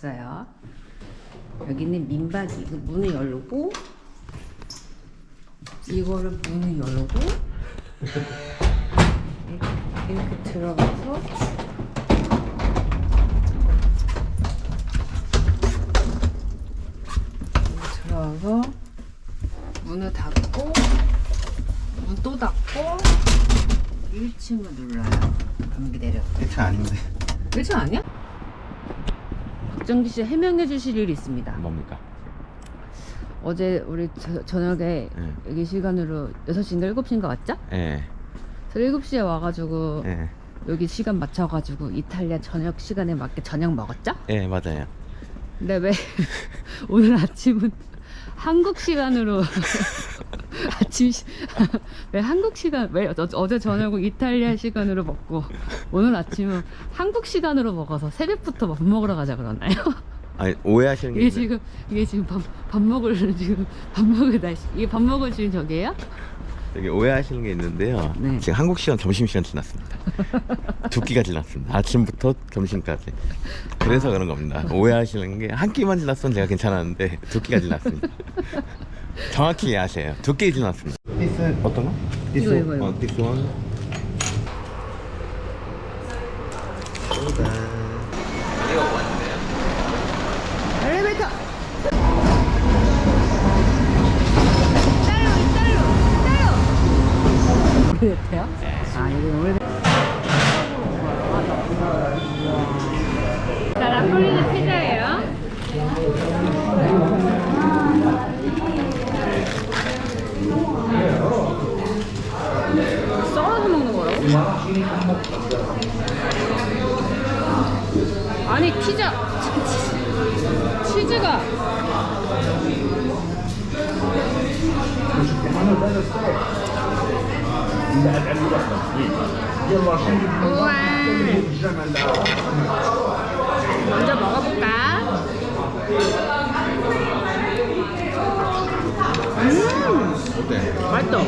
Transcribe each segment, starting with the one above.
왔어요. 여기는 민박이 문을 열고 이거를 문을 열고 이렇게, 이렇게 들어가서 들어가서 문을 닫고 문 또 닫고 1층을 눌러요. 그럼 내려. 1차 아닌데 1층 아니야? 박정기 씨 해명해 주실 일이 있습니다. 뭡니까? 어제 우리 저, 저녁에 예. 여기 시간으로 6시인가 7시인가 왔죠? 예, 그래서 7시에 와가지고 예, 여기 시간 맞춰가지고 이탈리아 저녁 시간에 맞게 저녁 먹었죠? 예, 맞아요. 근데 왜 오늘 아침은 한국 시간으로 아침 시, 왜 한국 시간 왜 어, 어제 저녁은 이탈리아 시간으로 먹고 오늘 아침은 한국 시간으로 먹어서 새벽부터 밥 먹으러 가자 그러나요? 아니, 오해하시는 게 이게 있는데, 지금 이게 지금 밥, 밥 먹을 지금 밥 먹을 날씨 이게 밥 먹을 지금 저게요? 되게 오해하시는 게 있는데요. 네. 지금 한국 시간 점심 시간 지났습니다. 두 끼가 지났습니다. 아침부터 점심까지. 그래서 그런 겁니다. 오해하시는 게 한 끼만 지났으면 제가 괜찮았는데 두 끼가 지났습니다. 정확히 이해하세요. 두끼 지났습니다. This 어떤 거? This 이거, 이거, 이거. 어, this one. 엘리 우와 먼저 먹어볼까? 음 어때? 맛있어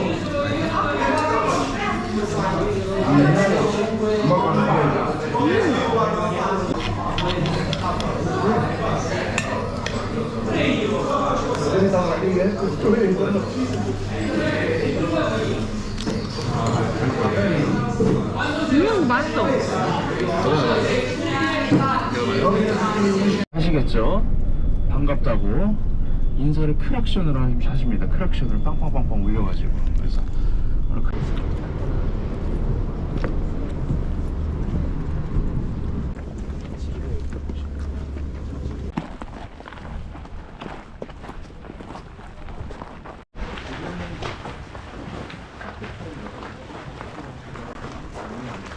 음 맛있어 하시겠죠? 반갑다고 인사를 크락션으로 하십니다. 크락션을 빵빵빵빵 올려가지고 그래서 오늘 크-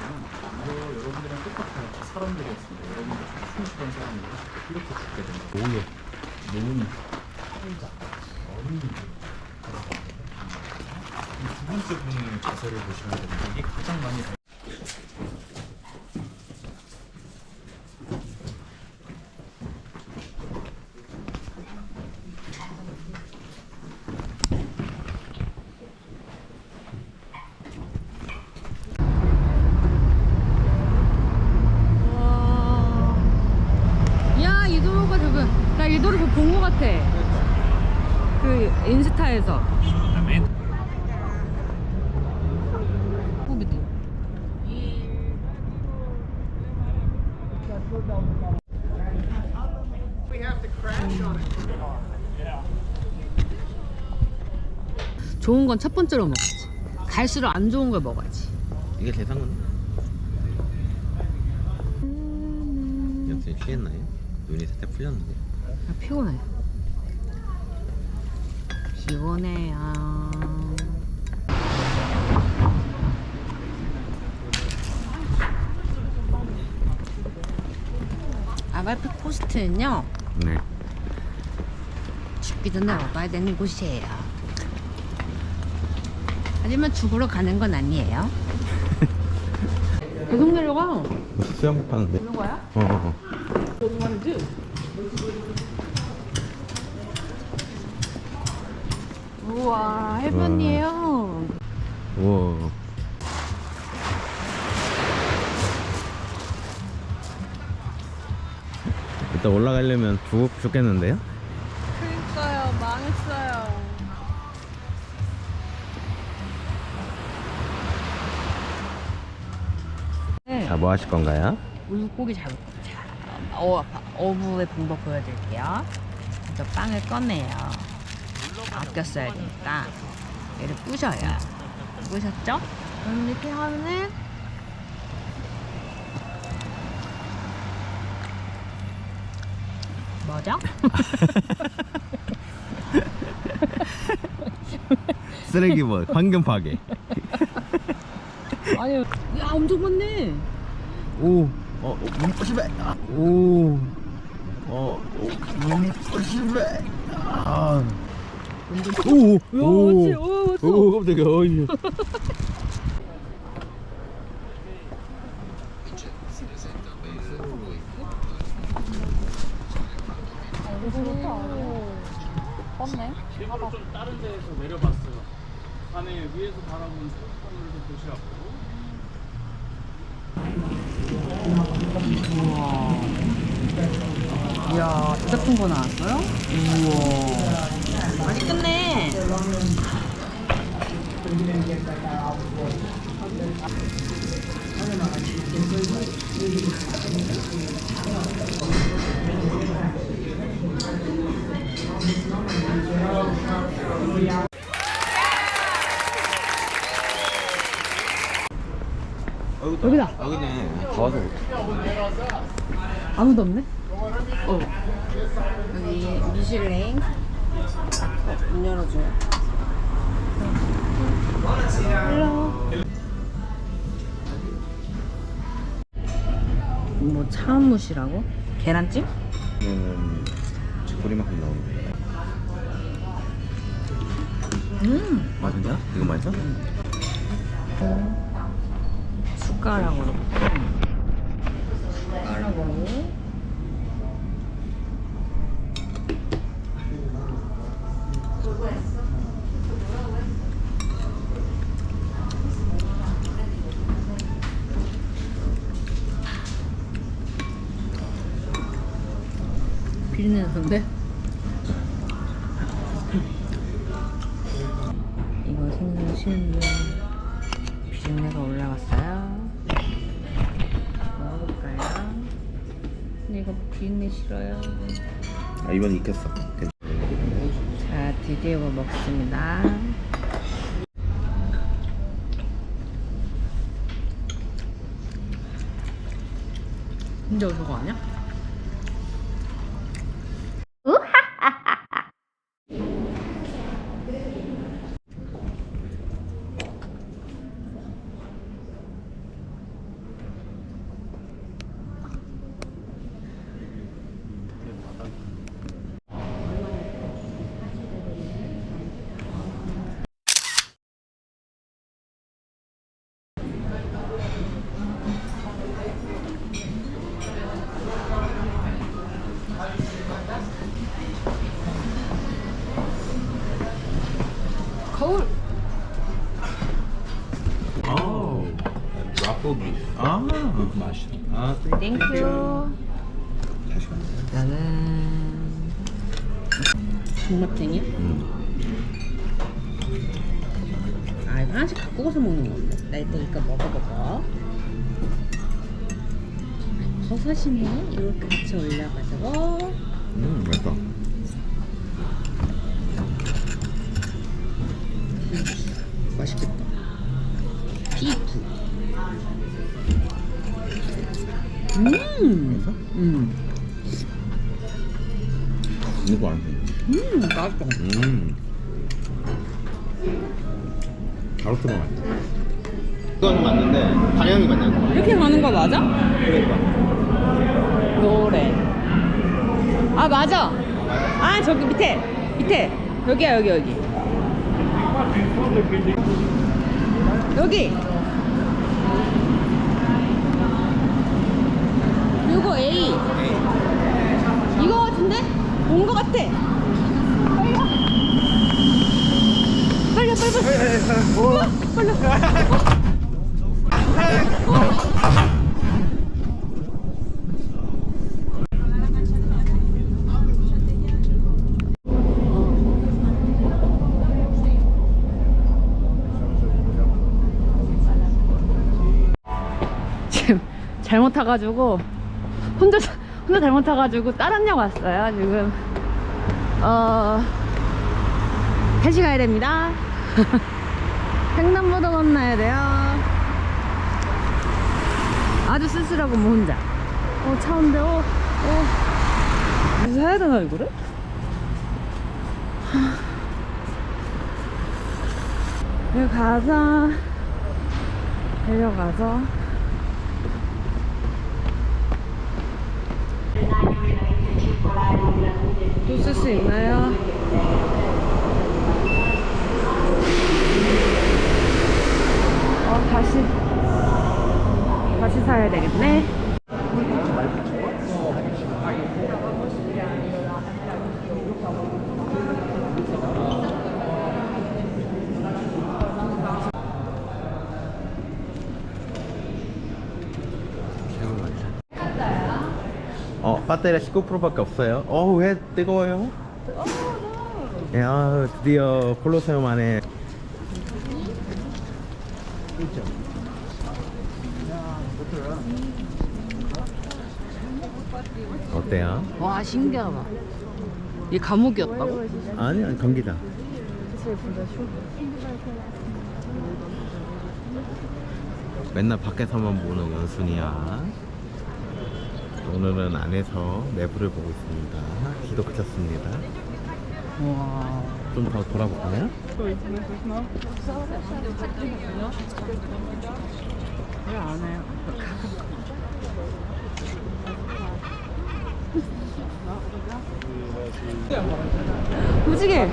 여러분들이랑 똑같아요. 사람들이었습니다. 여러분들 충실한 사람들 이렇게 죽게 됩니다. 오해, 노인, 살자, 어린이. 이두 번째 분의 자세를 보시면 됩니다. 이게 가장 많이 야, 이 도로가 저거, 나 이 도로 본거 같아. 그 인스타에서. 좋은 건 첫 번째로 먹어야지. 갈수록 안 좋은 걸 먹어야지. 이게 대상은? 연습 취했나요? 눈이 살짝 풀렸는데. 아, 피곤해. 피곤해요. 아말피 코스트는요 네. 죽기 전에 와봐야 되는 곳이에요. 하지만 죽으러 가는 건 아니에요. 계속 내려가. 무슨 수영복 하는데? 이런 거야? 어, 어, 어. 우와 해변이에요. 우와. 일단 올라가려면 죽, 죽겠는데요? 그러니까요 망했어요 네. 자, 뭐 하실 건가요? 물고기 잡을 거예요 자, 어, 어부의 방법 보여드릴게요 먼저 빵을 꺼내요 아껴 써야 되니까 얘를 부셔요 부셨죠? 그럼 이렇게 하면은 뭐죠? 쓰레기벌, 환경 파괴. 아니 야 엄청 많네 오, 어, 몸부심해. 오, 어, 몸부심해. 아, 오, 오? 오? 오, 깜짝이야. 어이. 일부러 좀 다른 데에서 내려봤어요. 안에 위에서 바라보는 초록하늘도 보시라고. 이야 진짜 큰거 나왔어요? 우와 맛있겠네 여기다. 여기네. 더워서 못 아무도 없네? 어. 여기 미슐랭 어, 문 열어줘요 뭐 차은무시라고? 계란찜? 이거는 쥐꼬리만큼 나오는데. 음 맞은가? 이거 맞아? 숟가락으로 숟가락으로 실무 비린내가 올라갔어요. 먹어볼까요? 근데 이거 비린내 싫어요. 아, 이번 익혔어. 자, 드디어 먹습니다. 근데 저거 아니야? 거울! 오, 드라포 비프. 아, 맛있다. 아, 땡큐. 나는 존맛탱이야? 음. 아 이거 하나씩 갖고 가서 먹는 건데 나 일단 이거 먹어보고 버섯이네 이렇게 같이 올려가지고 음, 맛있다. 음, 맛있어? 음, 이거 안 돼. 음, 맛있다. 음. 가로수가 맛있다. 이거는 맞는데 방향이 맞는 거. 이렇게 가는 거 맞아? 그러니까. 노래. 아 맞아. 아 저기 밑에 밑에 여기야 여기 여기. 여기. 걸렸어. 지금 잘못 타가지고 혼자 혼자 잘못 타가지고 다른 역 왔어요 지금 어 다시 가야 됩니다 횡단보도 건너야 돼요 아주 쓸쓸하고 뭐 혼자 어 차운데 어, 어. 해야 되나 이거를? 여기 가서 내려가서 또 쓸 수 있나요? 어 다시 다시 사야 되겠네 어 배터리가 19%밖에 없어요. 어 왜 뜨거워요? 야 드디어 콜로세움 안에 어때요? 와 신기하다 이 감옥이었다고? 아니 아니 경기장. 맨날 밖에서만 보는 연순이야. 오늘은 안에서 내부를 보고 있습니다. 기도 그쳤습니다. 와좀더 돌아볼까요? 왜안 해요? 무지개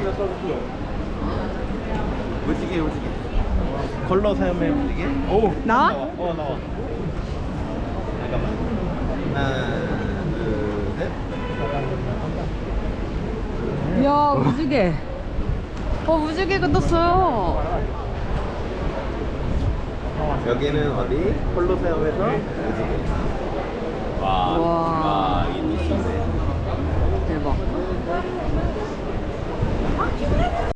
무지개 무지개. 컬러 사용해 무지개. 오 나와? 어 나와. 잠깐만. 하나 둘 셋. 이야 무지개 어 무지개가 떴어요 여기는 어디? 콜로세움에서 무지개. 와. 와. 와 이게 또 신기해. 대박